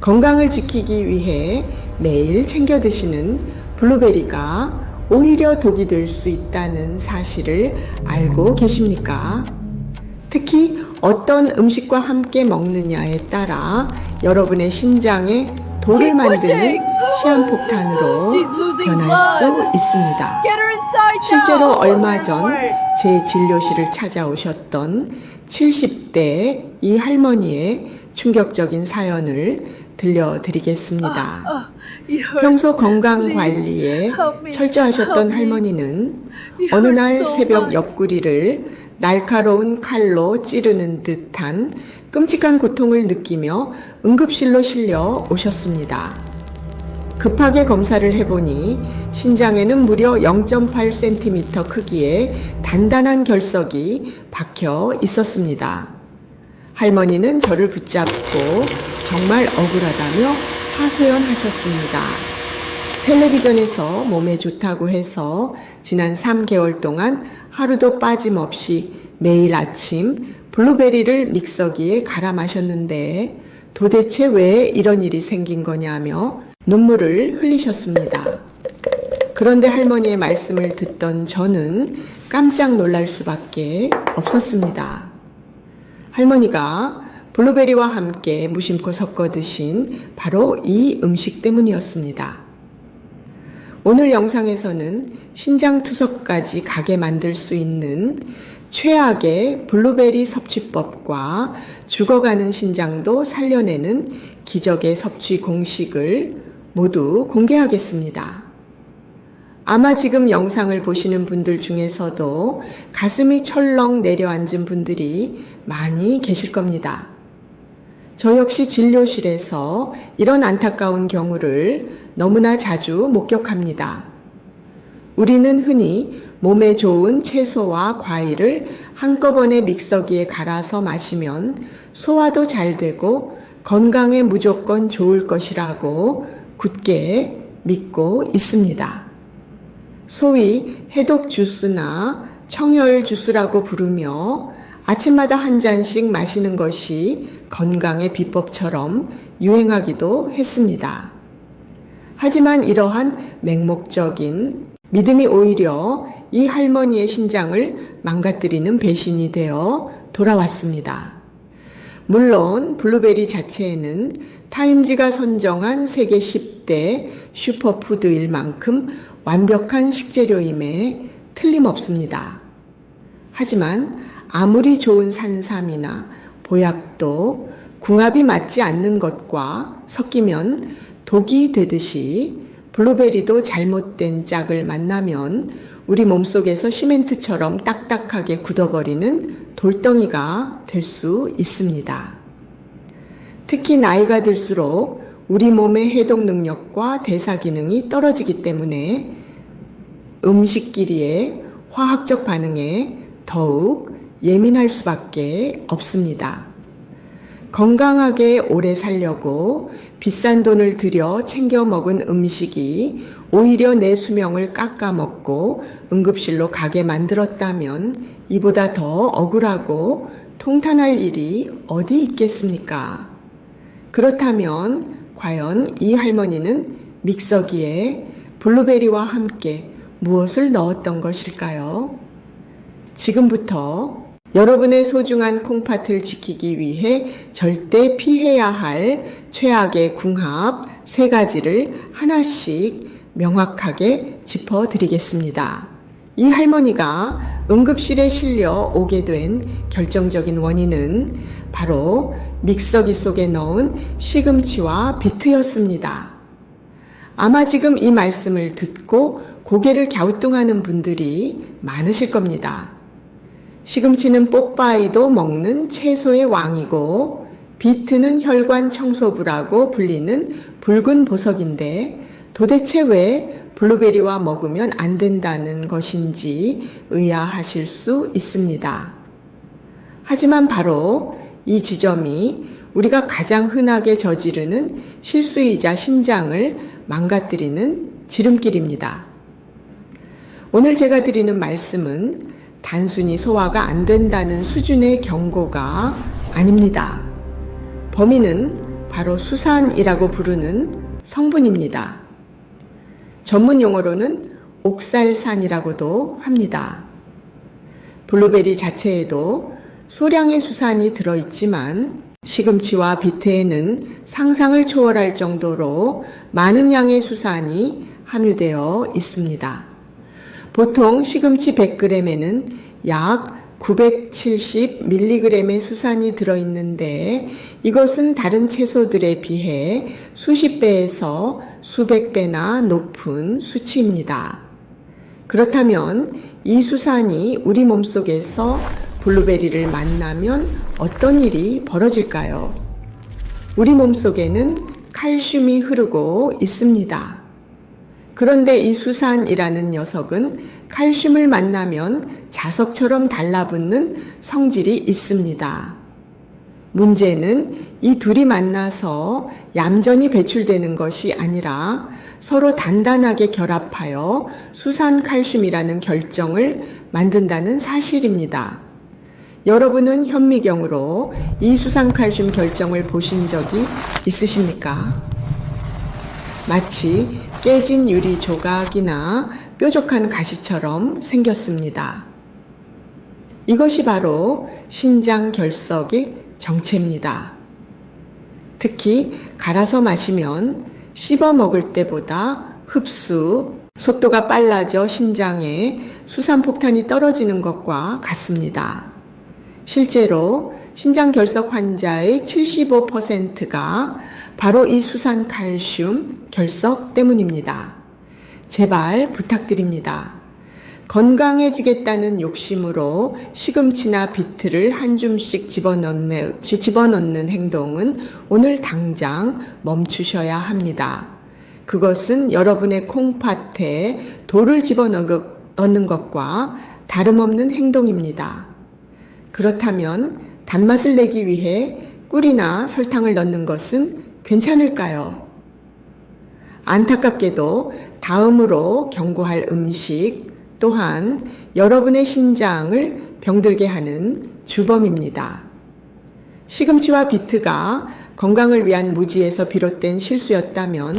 건강을 지키기 위해 매일 챙겨 드시는 블루베리가 오히려 독이 될 수 있다는 사실을 알고 계십니까? 특히 어떤 음식과 함께 먹느냐에 따라 여러분의 신장에 돌을 만드는 시한폭탄으로 변할 수 있습니다. 실제로. 얼마 전 제 진료실을 찾아오셨던 70대 이 할머니의 충격적인 사연을 들려드리겠습니다. It hurts. 평소 건강 관리에. 철저하셨던. 할머니는 어느 날 새벽. 옆구리를 날카로운 칼로 찌르는 듯한 끔찍한 고통을 느끼며 응급실로 실려 오셨습니다. 급하게 검사를 해보니 신장에는 무려 0.8cm 크기의 단단한 결석이 박혀 있었습니다. 할머니는 저를 붙잡고 정말 억울하다며 하소연하셨습니다. 텔레비전에서 몸에 좋다고 해서 지난 3개월 동안 하루도 빠짐없이 매일 아침 블루베리를 믹서기에 갈아 마셨는데 도대체 왜 이런 일이 생긴 거냐며 눈물을 흘리셨습니다. 그런데 할머니의 말씀을 듣던 저는 깜짝 놀랄 수밖에 없었습니다. 할머니가 블루베리와 함께 무심코 섞어 드신 바로 이 음식 때문이었습니다. 오늘 영상에서는 신장 투석까지 가게 만들 수 있는 최악의 블루베리 섭취법과 죽어가는 신장도 살려내는 기적의 섭취 공식을 모두 공개하겠습니다. 아마 지금 영상을 보시는 분들 중에서도 가슴이 철렁 내려앉은 분들이 많이 계실 겁니다. 저 역시 진료실에서 이런 안타까운 경우를 너무나 자주 목격합니다. 우리는 흔히 몸에 좋은 채소와 과일을 한꺼번에 믹서기에 갈아서 마시면 소화도 잘 되고 건강에 무조건 좋을 것이라고 굳게 믿고 있습니다. 소위 해독 주스나 청열 주스라고 부르며 아침마다 한 잔씩 마시는 것이 건강의 비법처럼 유행하기도 했습니다. 하지만 이러한 맹목적인 믿음이 오히려 이 할머니의 신장을 망가뜨리는 배신이 되어 돌아왔습니다. 물론 블루베리 자체에는 타임지가 선정한 세계 10대 슈퍼푸드일 만큼 완벽한 식재료임에 틀림없습니다. 하지만 아무리 좋은 산삼이나 보약도 궁합이 맞지 않는 것과 섞이면 독이 되듯이 블루베리도 잘못된 짝을 만나면 우리 몸속에서 시멘트처럼 딱딱하게 굳어버리는 돌덩이가 될 수 있습니다. 특히 나이가 들수록 우리 몸의 해독 능력과 대사 기능이 떨어지기 때문에 음식끼리의 화학적 반응에 더욱 예민할 수밖에 없습니다. 건강하게 오래 살려고 비싼 돈을 들여 챙겨 먹은 음식이 오히려 내 수명을 깎아먹고 응급실로 가게 만들었다면 이보다 더 억울하고 통탄할 일이 어디 있겠습니까? 그렇다면 과연 이 할머니는 믹서기에 블루베리와 함께 무엇을 넣었던 것일까요? 지금부터 여러분의 소중한 콩팥을 지키기 위해 절대 피해야 할 최악의 궁합 세 가지를 하나씩 명확하게 짚어드리겠습니다. 이 할머니가 응급실에 실려 오게 된 결정적인 원인은 바로 믹서기 속에 넣은 시금치와 비트였습니다. 아마 지금 이 말씀을 듣고 고개를 갸우뚱하는 분들이 많으실 겁니다. 시금치는 뽀빠이도 먹는 채소의 왕이고 비트는 혈관 청소부라고 불리는 붉은 보석인데 도대체 왜 블루베리와 먹으면 안 된다는 것인지 의아하실 수 있습니다. 하지만 바로 이 지점이 우리가 가장 흔하게 저지르는 실수이자 신장을 망가뜨리는 지름길입니다. 오늘 제가 드리는 말씀은 단순히 소화가 안 된다는 수준의 경고가 아닙니다. 범인은 바로 수산이라고 부르는 성분입니다. 전문 용어로는 옥살산이라고도 합니다. 블루베리 자체에도 소량의 수산이 들어있지만 시금치와 비트에는 상상을 초월할 정도로 많은 양의 수산이 함유되어 있습니다. 보통 시금치 100g에는 약 970mg의 수산이 들어있는데 이것은 다른 채소들에 비해 수십 배에서 수백 배나 높은 수치입니다. 그렇다면 이 수산이 우리 몸속에서 블루베리를 만나면 어떤 일이 벌어질까요? 우리 몸속에는 칼슘이 흐르고 있습니다. 그런데 이 수산이라는 녀석은 칼슘을 만나면 자석처럼 달라붙는 성질이 있습니다. 문제는 이 둘이 만나서 얌전히 배출되는 것이 아니라 서로 단단하게 결합하여 수산 칼슘이라는 결정을 만든다는 사실입니다. 여러분은 현미경으로 이 수산 칼슘 결정을 보신 적이 있으십니까? 마치 깨진 유리 조각이나 뾰족한 가시처럼 생겼습니다. 이것이 바로 신장 결석의 정체입니다. 특히 갈아서 마시면 씹어 먹을 때보다 흡수 속도가 빨라져 신장에 수산폭탄이 떨어지는 것과 같습니다. 실제로 신장 결석 환자의 75%가 바로 이 수산 칼슘 결석 때문입니다. 제발 부탁드립니다. 건강해지겠다는 욕심으로 시금치나 비트를 한 줌씩 집어넣는, 집어넣는 행동은 오늘 당장 멈추셔야 합니다. 그것은 여러분의 콩팥에 돌을 집어넣는 것과 다름없는 행동입니다. 그렇다면 단맛을 내기 위해 꿀이나 설탕을 넣는 것은 괜찮을까요? 안타깝게도 다음으로 경고할 음식 또한 여러분의 신장을 병들게 하는 주범입니다. 시금치와 비트가 건강을 위한 무지에서 비롯된 실수였다면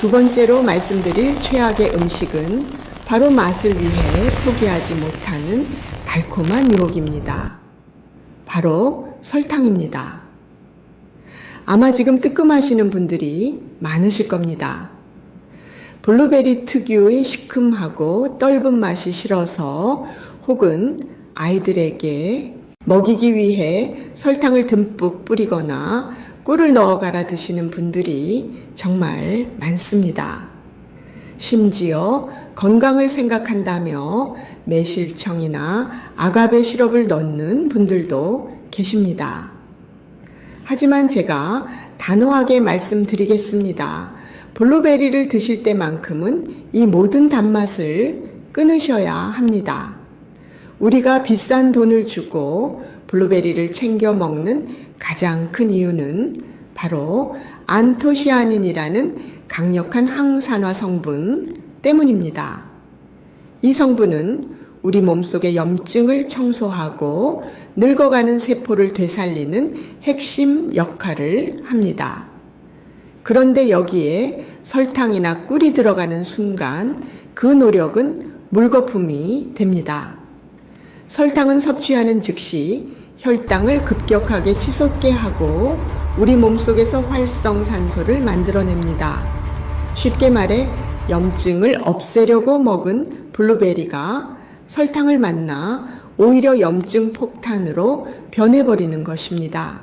두 번째로 말씀드릴 최악의 음식은 바로 맛을 위해 포기하지 못하는 달콤한 유혹입니다. 바로 설탕입니다. 아마 지금 뜨끔하시는 분들이 많으실 겁니다. 블루베리 특유의 시큼하고 떫은 맛이 싫어서 혹은 아이들에게 먹이기 위해 설탕을 듬뿍 뿌리거나 꿀을 넣어 갈아 드시는 분들이 정말 많습니다. 심지어 건강을 생각한다며 매실청이나 아가베 시럽을 넣는 분들도 계십니다. 하지만 제가 단호하게 말씀드리겠습니다. 블루베리를 드실 때만큼은 이 모든 단맛을 끊으셔야 합니다. 우리가 비싼 돈을 주고 블루베리를 챙겨 먹는 가장 큰 이유는 바로 안토시아닌이라는 강력한 항산화 성분 때문입니다. 이 성분은 우리 몸속의 염증을 청소하고 늙어가는 세포를 되살리는 핵심 역할을 합니다. 그런데 여기에 설탕이나 꿀이 들어가는 순간 그 노력은 물거품이 됩니다. 설탕은 섭취하는 즉시 혈당을 급격하게 치솟게 하고 우리 몸속에서 활성산소를 만들어냅니다. 쉽게 말해 염증을 없애려고 먹은 블루베리가 설탕을 만나 오히려 염증 폭탄으로 변해버리는 것입니다.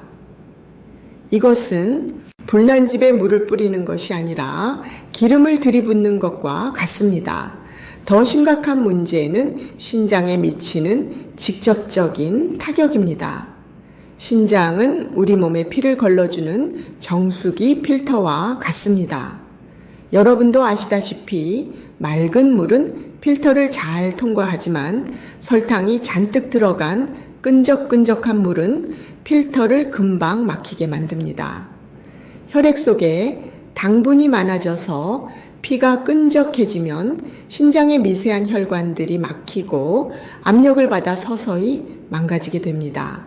이것은 불난 집에 물을 뿌리는 것이 아니라 기름을 들이붓는 것과 같습니다. 더 심각한 문제는 신장에 미치는 직접적인 타격입니다. 신장은 우리 몸에 피를 걸러주는 정수기 필터와 같습니다. 여러분도 아시다시피 맑은 물은 필터를 잘 통과하지만 설탕이 잔뜩 들어간 끈적끈적한 물은 필터를 금방 막히게 만듭니다. 혈액 속에 당분이 많아져서 피가 끈적해지면 신장의 미세한 혈관들이 막히고 압력을 받아 서서히 망가지게 됩니다.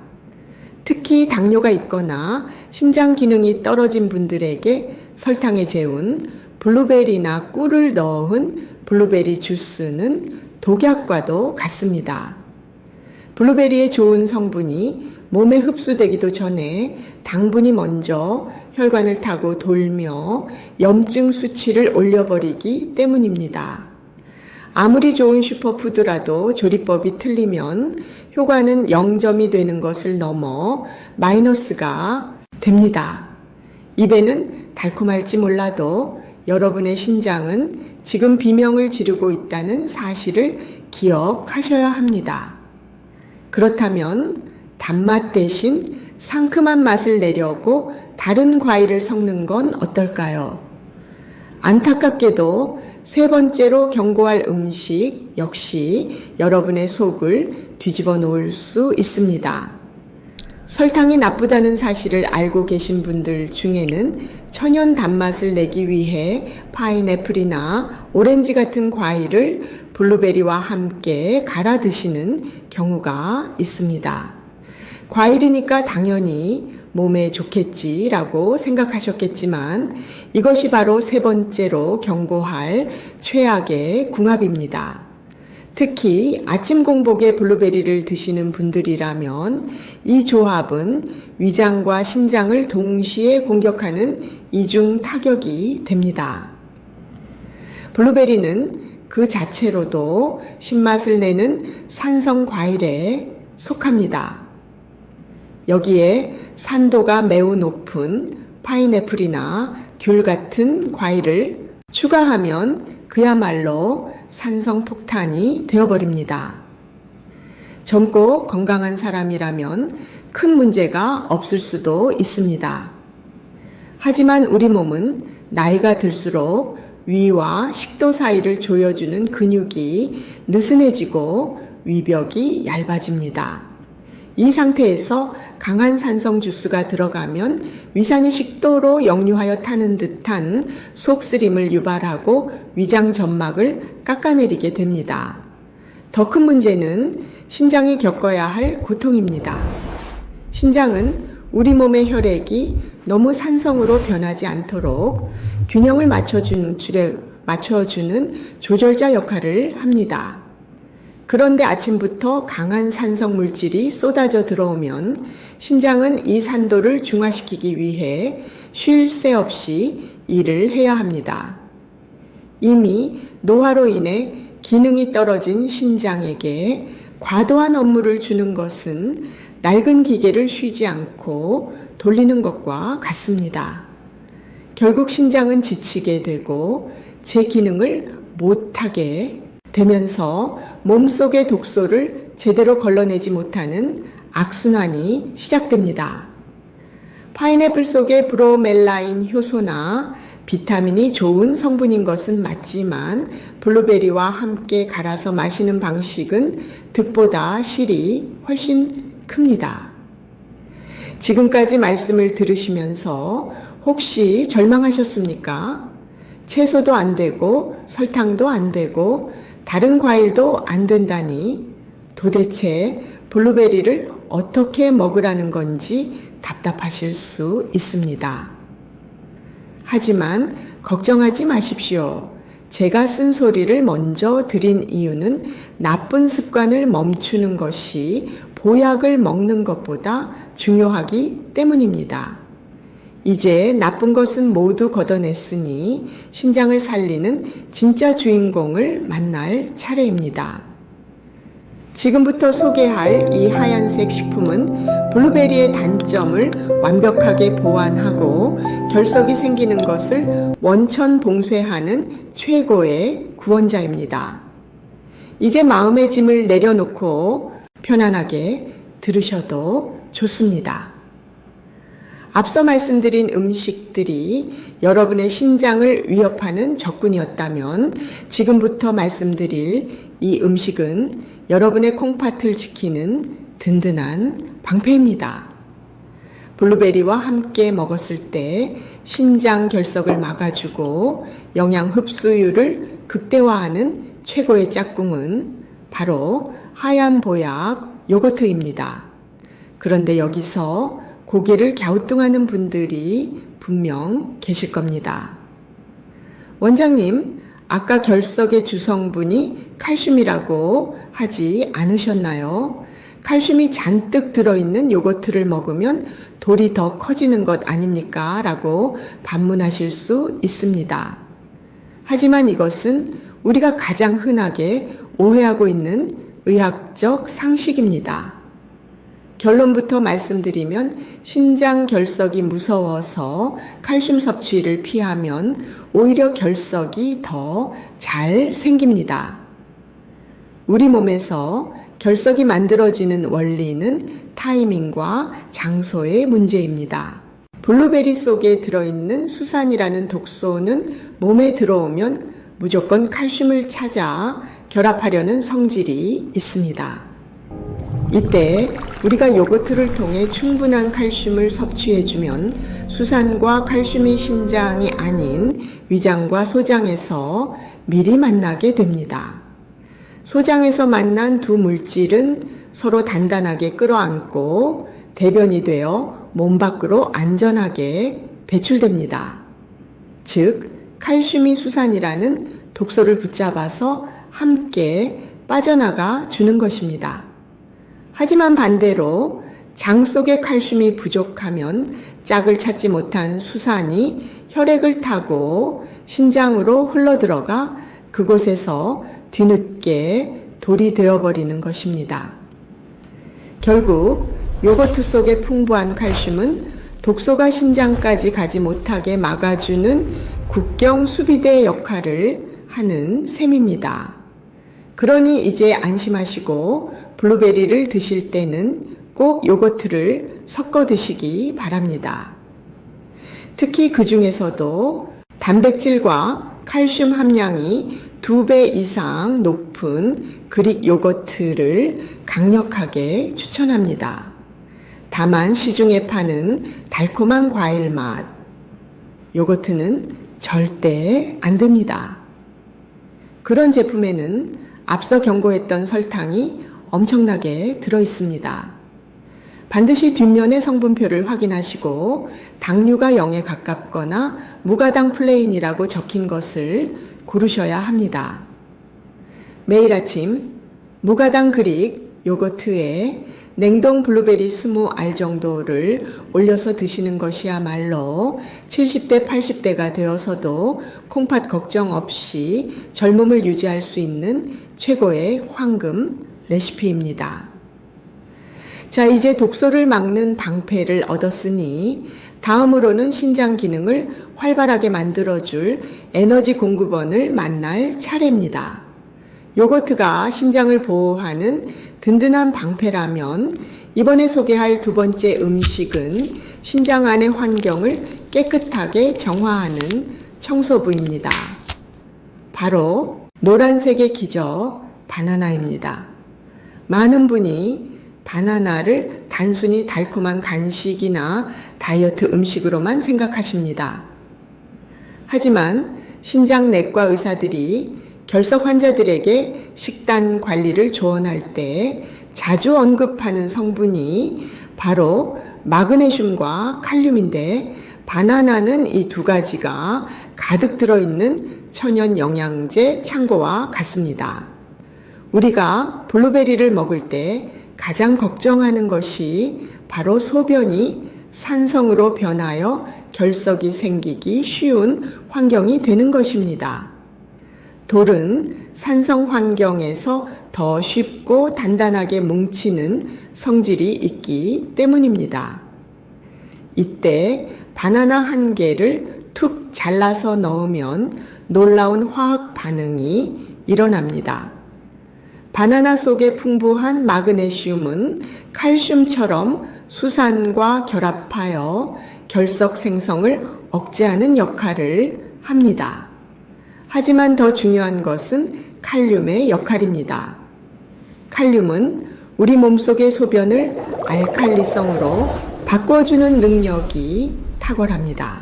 특히 당뇨가 있거나 신장 기능이 떨어진 분들에게 설탕에 재운 블루베리나 꿀을 넣은 블루베리 주스는 독약과도 같습니다. 블루베리의 좋은 성분이 몸에 흡수되기도 전에 당분이 먼저 혈관을 타고 돌며 염증 수치를 올려버리기 때문입니다. 아무리 좋은 슈퍼푸드라도 조리법이 틀리면 효과는 0점이 되는 것을 넘어 마이너스가 됩니다. 입에는 달콤할지 몰라도 여러분의 신장은 지금 비명을 지르고 있다는 사실을 기억하셔야 합니다. 그렇다면 단맛 대신 상큼한 맛을 내려고 다른 과일을 섞는 건 어떨까요? 안타깝게도 세 번째로 경고할 음식 역시 여러분의 속을 뒤집어 놓을 수 있습니다. 설탕이 나쁘다는 사실을 알고 계신 분들 중에는 천연 단맛을 내기 위해 파인애플이나 오렌지 같은 과일을 블루베리와 함께 갈아 드시는 경우가 있습니다. 과일이니까 당연히 몸에 좋겠지라고 생각하셨겠지만 이것이 바로 세 번째로 경고할 최악의 궁합입니다. 특히 아침 공복에 블루베리를 드시는 분들이라면 이 조합은 위장과 신장을 동시에 공격하는 이중 타격이 됩니다. 블루베리는 그 자체로도 신맛을 내는 산성 과일에 속합니다. 여기에 산도가 매우 높은 파인애플이나 귤 같은 과일을 추가하면 그야말로 산성 폭탄이 되어버립니다. 젊고 건강한 사람이라면 큰 문제가 없을 수도 있습니다. 하지만 우리 몸은 나이가 들수록 위와 식도 사이를 조여주는 근육이 느슨해지고 위벽이 얇아집니다. 이 상태에서 강한 산성 주스가 들어가면 위산이 식도로 역류하여 타는 듯한 속쓰림을 유발하고 위장 점막을 깎아내리게 됩니다. 더 큰 문제는 신장이 겪어야 할 고통입니다. 신장은 우리 몸의 혈액이 너무 산성으로 변하지 않도록 균형을 맞춰주는, 맞춰주는 조절자 역할을 합니다. 그런데 아침부터 강한 산성 물질이 쏟아져 들어오면 신장은 이 산도를 중화시키기 위해 쉴 새 없이 일을 해야 합니다. 이미 노화로 인해 기능이 떨어진 신장에게 과도한 업무를 주는 것은 낡은 기계를 쉬지 않고 돌리는 것과 같습니다. 결국 신장은 지치게 되고 제 기능을 못하게 되면서 몸속의 독소를 제대로 걸러내지 못하는 악순환이 시작됩니다. 파인애플 속의 브로멜라인 효소나 비타민이 좋은 성분인 것은 맞지만 블루베리와 함께 갈아서 마시는 방식은 득보다 실이 훨씬 큽니다. 지금까지 말씀을 들으시면서 혹시 절망하셨습니까? 채소도 안 되고 설탕도 안 되고 다른 과일도 안 된다니 도대체 블루베리를 어떻게 먹으라는 건지 답답하실 수 있습니다. 하지만 걱정하지 마십시오. 제가 쓴 소리를 먼저 드린 이유는 나쁜 습관을 멈추는 것이 보약을 먹는 것보다 중요하기 때문입니다. 이제 나쁜 것은 모두 걷어냈으니 신장을 살리는 진짜 주인공을 만날 차례입니다. 지금부터 소개할 이 하얀색 식품은 블루베리의 단점을 완벽하게 보완하고 결석이 생기는 것을 원천 봉쇄하는 최고의 구원자입니다. 이제 마음의 짐을 내려놓고 편안하게 들으셔도 좋습니다. 앞서 말씀드린 음식들이 여러분의 신장을 위협하는 적군이었다면 지금부터 말씀드릴 이 음식은 여러분의 콩팥을 지키는 든든한 방패입니다. 블루베리와 함께 먹었을 때 신장 결석을 막아주고 영양 흡수율을 극대화하는 최고의 짝꿍은 바로 하얀 보약 요거트입니다. 그런데 여기서 고개를 갸우뚱하는 분들이 분명 계실 겁니다. 원장님, 아까 결석의 주성분이 칼슘이라고 하지 않으셨나요? 칼슘이 잔뜩 들어있는 요거트를 먹으면 돌이 더 커지는 것 아닙니까? 라고 반문하실 수 있습니다. 하지만 이것은 우리가 가장 흔하게 오해하고 있는 의학적 상식입니다. 결론부터 말씀드리면 신장 결석이 무서워서 칼슘 섭취를 피하면 오히려 결석이 더 잘 생깁니다. 우리 몸에서 결석이 만들어지는 원리는 타이밍과 장소의 문제입니다. 블루베리 속에 들어있는 수산이라는 독소는 몸에 들어오면 무조건 칼슘을 찾아 결합하려는 성질이 있습니다. 이때 우리가 요거트를 통해 충분한 칼슘을 섭취해주면 수산과 칼슘이 신장이 아닌 위장과 소장에서 미리 만나게 됩니다. 소장에서 만난 두 물질은 서로 단단하게 끌어안고 대변이 되어 몸 밖으로 안전하게 배출됩니다. 즉, 칼슘이 수산이라는 독소를 붙잡아서 함께 빠져나가 주는 것입니다. 하지만 반대로 장 속에 칼슘이 부족하면 짝을 찾지 못한 수산이 혈액을 타고 신장으로 흘러들어가 그곳에서 뒤늦게 돌이 되어버리는 것입니다. 결국 요거트 속의 풍부한 칼슘은 독소가 신장까지 가지 못하게 막아주는 국경 수비대 역할을 하는 셈입니다. 그러니 이제 안심하시고 블루베리를 드실 때는 꼭 요거트를 섞어 드시기 바랍니다. 특히 그 중에서도 단백질과 칼슘 함량이 두배 이상 높은 그릭 요거트를 강력하게 추천합니다. 다만 시중에 파는 달콤한 과일 맛, 요거트는 절대 안 됩니다. 그런 제품에는 앞서 경고했던 설탕이 엄청나게 들어 있습니다. 반드시 뒷면의 성분표를 확인하시고 당류가 0에 가깝거나 무가당 플레인이라고 적힌 것을 고르셔야 합니다. 매일 아침 무가당 그릭 요거트에 냉동 블루베리 스무 알 정도를 올려서 드시는 것이야말로 70대, 80대가 되어서도 콩팥 걱정 없이 젊음을 유지할 수 있는 최고의 황금 레시피입니다. 자, 이제 독소를 막는 방패를 얻었으니 다음으로는 신장 기능을 활발하게 만들어줄 에너지 공급원을 만날 차례입니다. 요거트가 신장을 보호하는 든든한 방패라면 이번에 소개할 두 번째 음식은 신장 안의 환경을 깨끗하게 정화하는 청소부입니다. 바로 노란색의 기적 바나나입니다. 많은 분이 바나나를 단순히 달콤한 간식이나 다이어트 음식으로만 생각하십니다. 하지만 신장내과 의사들이 결석 환자들에게 식단 관리를 조언할 때 자주 언급하는 성분이 바로 마그네슘과 칼륨인데 바나나는 이 두 가지가 가득 들어있는 천연 영양제 창고와 같습니다. 우리가 블루베리를 먹을 때 가장 걱정하는 것이 바로 소변이 산성으로 변하여 결석이 생기기 쉬운 환경이 되는 것입니다. 돌은 산성 환경에서 더 쉽고 단단하게 뭉치는 성질이 있기 때문입니다. 이때 바나나 한 개를 툭 잘라서 넣으면 놀라운 화학 반응이 일어납니다. 바나나 속에 풍부한 마그네슘은 칼슘처럼 수산과 결합하여 결석 생성을 억제하는 역할을 합니다. 하지만 더 중요한 것은 칼륨의 역할입니다. 칼륨은 우리 몸속의 소변을 알칼리성으로 바꿔주는 능력이 탁월합니다.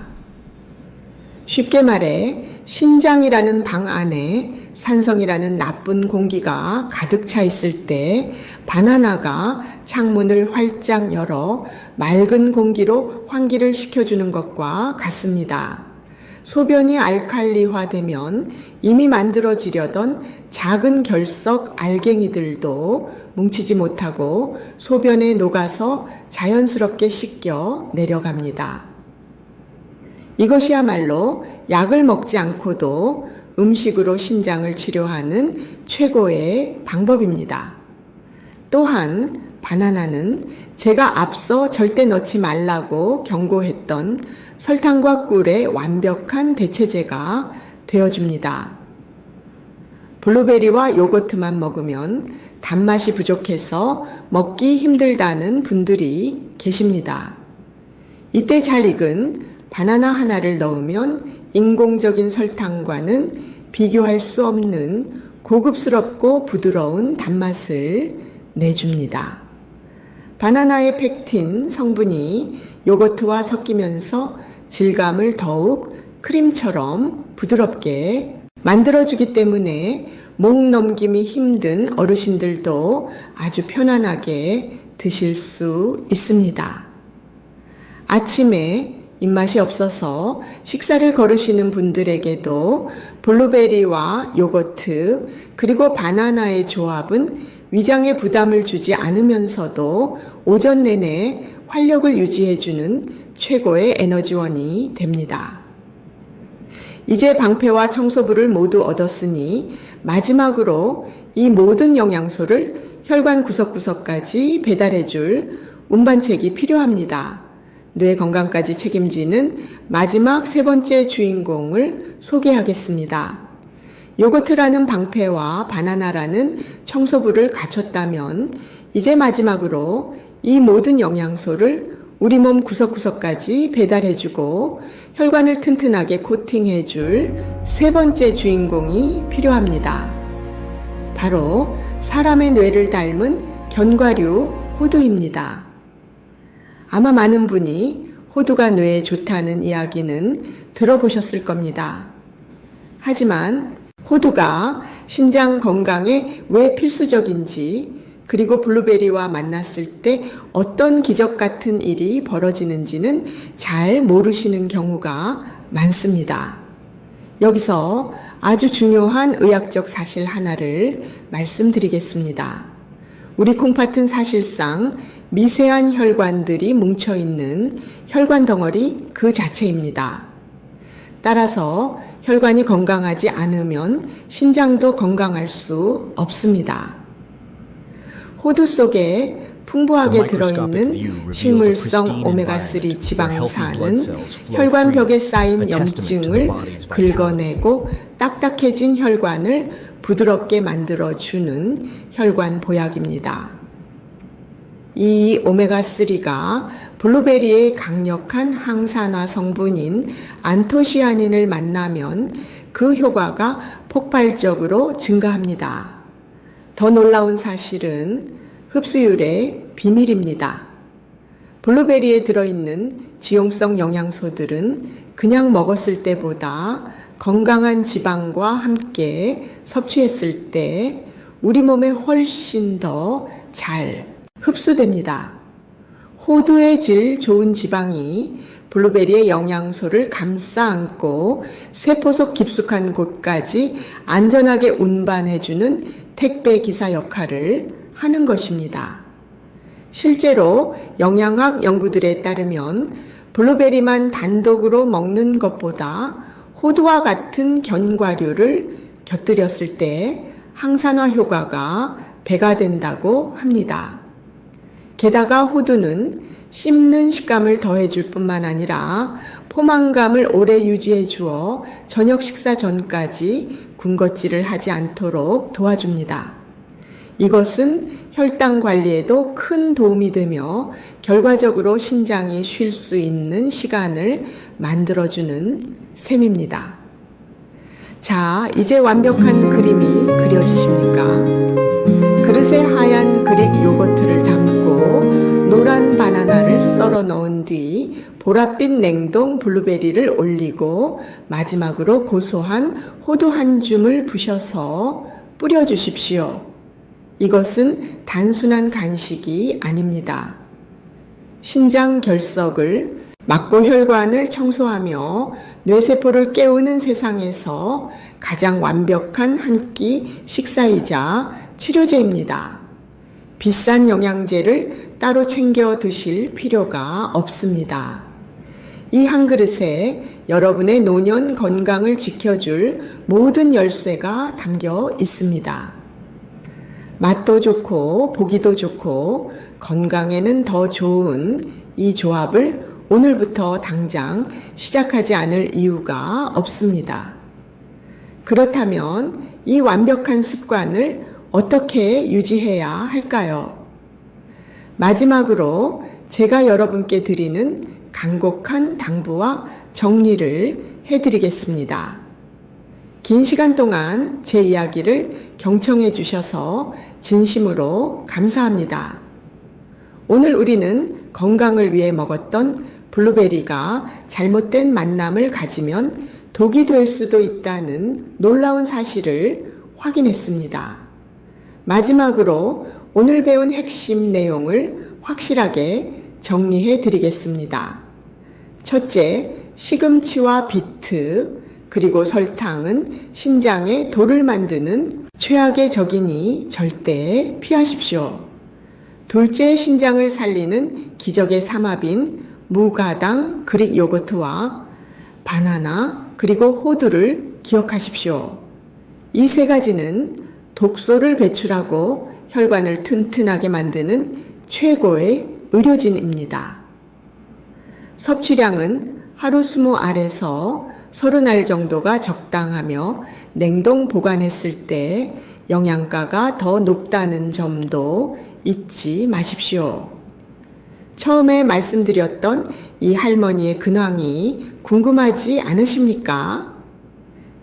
쉽게 말해 신장이라는 방 안에 산성이라는 나쁜 공기가 가득 차 있을 때 바나나가 창문을 활짝 열어 맑은 공기로 환기를 시켜주는 것과 같습니다. 소변이 알칼리화되면 이미 만들어지려던 작은 결석 알갱이들도 뭉치지 못하고 소변에 녹아서 자연스럽게 씻겨 내려갑니다. 이것이야말로 약을 먹지 않고도 음식으로 신장을 치료하는 최고의 방법입니다. 또한 바나나는 제가 앞서 절대 넣지 말라고 경고했던 설탕과 꿀의 완벽한 대체제가 되어줍니다. 블루베리와 요거트만 먹으면 단맛이 부족해서 먹기 힘들다는 분들이 계십니다. 이때 잘 익은 바나나 하나를 넣으면 인공적인 설탕과는 비교할 수 없는 고급스럽고 부드러운 단맛을 내줍니다. 바나나의 펙틴 성분이 요거트와 섞이면서 질감을 더욱 크림처럼 부드럽게 만들어주기 때문에 목 넘김이 힘든 어르신들도 아주 편안하게 드실 수 있습니다. 아침에 입맛이 없어서 식사를 거르시는 분들에게도 블루베리와 요거트 그리고 바나나의 조합은 위장에 부담을 주지 않으면서도 오전 내내 활력을 유지해주는 최고의 에너지원이 됩니다. 이제 방패와 청소부를 모두 얻었으니 마지막으로 이 모든 영양소를 혈관 구석구석까지 배달해줄 운반책이 필요합니다. 뇌 건강까지 책임지는 마지막 세 번째 주인공을 소개하겠습니다. 요거트라는 방패와 바나나라는 청소부를 갖췄다면 이제 마지막으로 이 모든 영양소를 우리 몸 구석구석까지 배달해주고 혈관을 튼튼하게 코팅해줄 세 번째 주인공이 필요합니다. 바로 사람의 뇌를 닮은 견과류 호두입니다. 아마 많은 분이 호두가 뇌에 좋다는 이야기는 들어보셨을 겁니다. 하지만 호두가 신장 건강에 왜 필수적인지 그리고 블루베리와 만났을 때 어떤 기적 같은 일이 벌어지는지는 잘 모르시는 경우가 많습니다. 여기서 아주 중요한 의학적 사실 하나를 말씀드리겠습니다. 우리 콩팥은 사실상 미세한 혈관들이 뭉쳐 있는 혈관 덩어리 그 자체입니다. 따라서 혈관이 건강하지 않으면 신장도 건강할 수 없습니다. 호두 속에 풍부하게 들어있는 식물성 오메가3 지방산은 혈관벽에 쌓인 염증을 긁어내고 딱딱해진 혈관을 부드럽게 만들어주는 혈관 보약입니다. 이 오메가3가 블루베리의 강력한 항산화 성분인 안토시아닌을 만나면 그 효과가 폭발적으로 증가합니다. 더 놀라운 사실은 흡수율의 비밀입니다. 블루베리에 들어있는 지용성 영양소들은 그냥 먹었을 때보다 건강한 지방과 함께 섭취했을 때 우리 몸에 훨씬 더 잘 흡수됩니다. 호두의 질 좋은 지방이 블루베리의 영양소를 감싸 안고 세포 속 깊숙한 곳까지 안전하게 운반해주는 택배 기사 역할을 하는 것입니다. 실제로 영양학 연구들에 따르면 블루베리만 단독으로 먹는 것보다 호두와 같은 견과류를 곁들였을 때 항산화 효과가 배가 된다고 합니다. 게다가 호두는 씹는 식감을 더해줄 뿐만 아니라 포만감을 오래 유지해 주어 저녁 식사 전까지 군것질을 하지 않도록 도와줍니다. 이것은 혈당 관리에도 큰 도움이 되며 결과적으로 신장이 쉴 수 있는 시간을 만들어주는 셈입니다. 자, 이제 완벽한 그림이 그려지십니까? 그릇에 하얀 그릭 요거트를 담 고 노란 바나나를 썰어 넣은 뒤 보랏빛 냉동 블루베리를 올리고 마지막으로 고소한 호두 한 줌을 부셔서 뿌려주십시오. 이것은 단순한 간식이 아닙니다. 신장 결석을 막고 혈관을 청소하며 뇌세포를 깨우는 세상에서 가장 완벽한 한 끼 식사이자 치료제입니다. 비싼 영양제를 따로 챙겨 드실 필요가 없습니다. 이 한 그릇에 여러분의 노년 건강을 지켜줄 모든 열쇠가 담겨 있습니다. 맛도 좋고 보기도 좋고 건강에는 더 좋은 이 조합을 오늘부터 당장 시작하지 않을 이유가 없습니다. 그렇다면 이 완벽한 습관을 어떻게 유지해야 할까요? 마지막으로 제가 여러분께 드리는 간곡한 당부와 정리를 해드리겠습니다. 긴 시간 동안 제 이야기를 경청해 주셔서 진심으로 감사합니다. 오늘 우리는 건강을 위해 먹었던 블루베리가 잘못된 만남을 가지면 독이 될 수도 있다는 놀라운 사실을 확인했습니다. 마지막으로 오늘 배운 핵심 내용을 확실하게 정리해 드리겠습니다. 첫째, 시금치와 비트, 그리고 설탕은 신장에 돌을 만드는 최악의 적이니 절대 피하십시오. 둘째, 신장을 살리는 기적의 삼합인 무가당 그릭 요거트와 바나나 그리고 호두를 기억하십시오. 이 세 가지는 독소를 배출하고 혈관을 튼튼하게 만드는 최고의 의료진입니다. 섭취량은 하루 20알에서 30알 정도가 적당하며 냉동 보관했을 때 영양가가 더 높다는 점도 잊지 마십시오. 처음에 말씀드렸던 이 할머니의 근황이 궁금하지 않으십니까?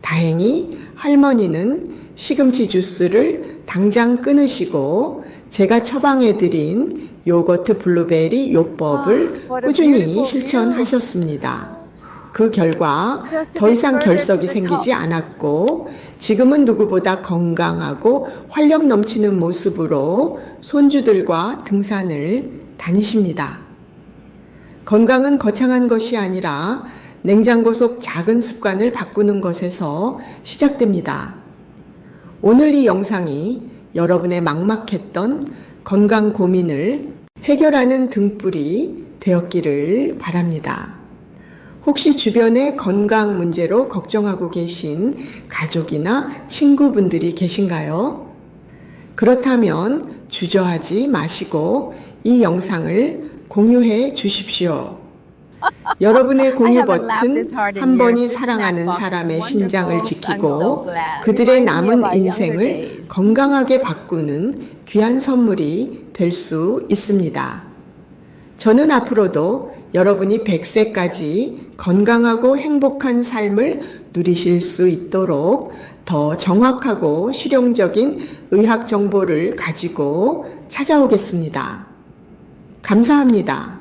다행히 할머니는 시금치 주스를 당장 끊으시고 제가 처방해드린 요거트 블루베리 요법을 꾸준히 실천하셨습니다. 그 결과 더 이상 결석이 생기지 않았고 지금은 누구보다 건강하고 활력 넘치는 모습으로 손주들과 등산을 다니십니다. 건강은 거창한 것이 아니라 냉장고 속 작은 습관을 바꾸는 것에서 시작됩니다. 오늘 이 영상이 여러분의 막막했던 건강 고민을 해결하는 등불이 되었기를 바랍니다. 혹시 주변에 건강 문제로 걱정하고 계신 가족이나 친구분들이 계신가요? 그렇다면 주저하지 마시고 이 영상을 공유해 주십시오. 여러분의 공유 버튼 한 번이 사랑하는 사람의 신장을 지키고 그들의 남은 인생을 건강하게 바꾸는 귀한 선물이 될 수 있습니다. 저는 앞으로도 여러분이 100세까지 건강하고 행복한 삶을 누리실 수 있도록 더 정확하고 실용적인 의학 정보를 가지고 찾아오겠습니다. 감사합니다.